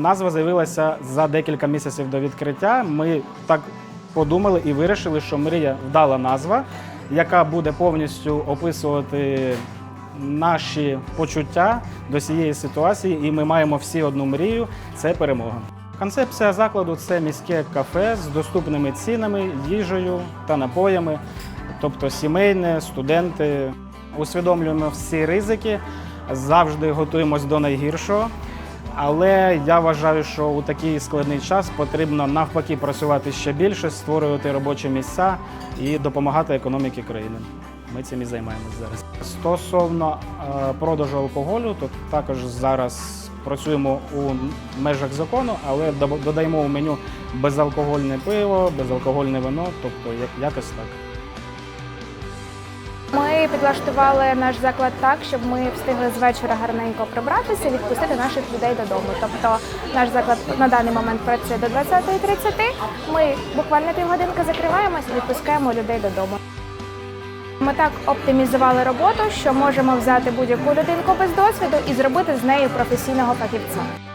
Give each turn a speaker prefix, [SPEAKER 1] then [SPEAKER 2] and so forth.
[SPEAKER 1] Назва з'явилася за декілька місяців до відкриття. Ми так подумали і вирішили, що мрія вдала назва, яка буде повністю описувати наші почуття до цієї ситуації, і ми маємо всі одну мрію це перемога. Концепція закладу це міське кафе з доступними цінами, їжею та напоями, тобто сімейне, студенти. Усвідомлюємо всі ризики, завжди готуємось до найгіршого. Але я вважаю, що у такий складний час потрібно навпаки працювати ще більше, створювати робочі місця і допомагати економіці країни. Ми цим і займаємось зараз. Стосовно е, продажу алкоголю, то також зараз працюємо у межах закону, але додаємо у меню безалкогольне пиво, безалкогольне вино, тобто як- якось так.
[SPEAKER 2] Ми підлаштували наш заклад так, щоб ми встигли з вечора гарненько прибратися і відпустити наших людей додому. Тобто наш заклад на даний момент працює до 20.30. Ми буквально півгодинки закриваємося відпускаємо людей додому. Ми так оптимізували роботу, що можемо взяти будь-яку людинку без досвіду і зробити з нею професійного фахівця.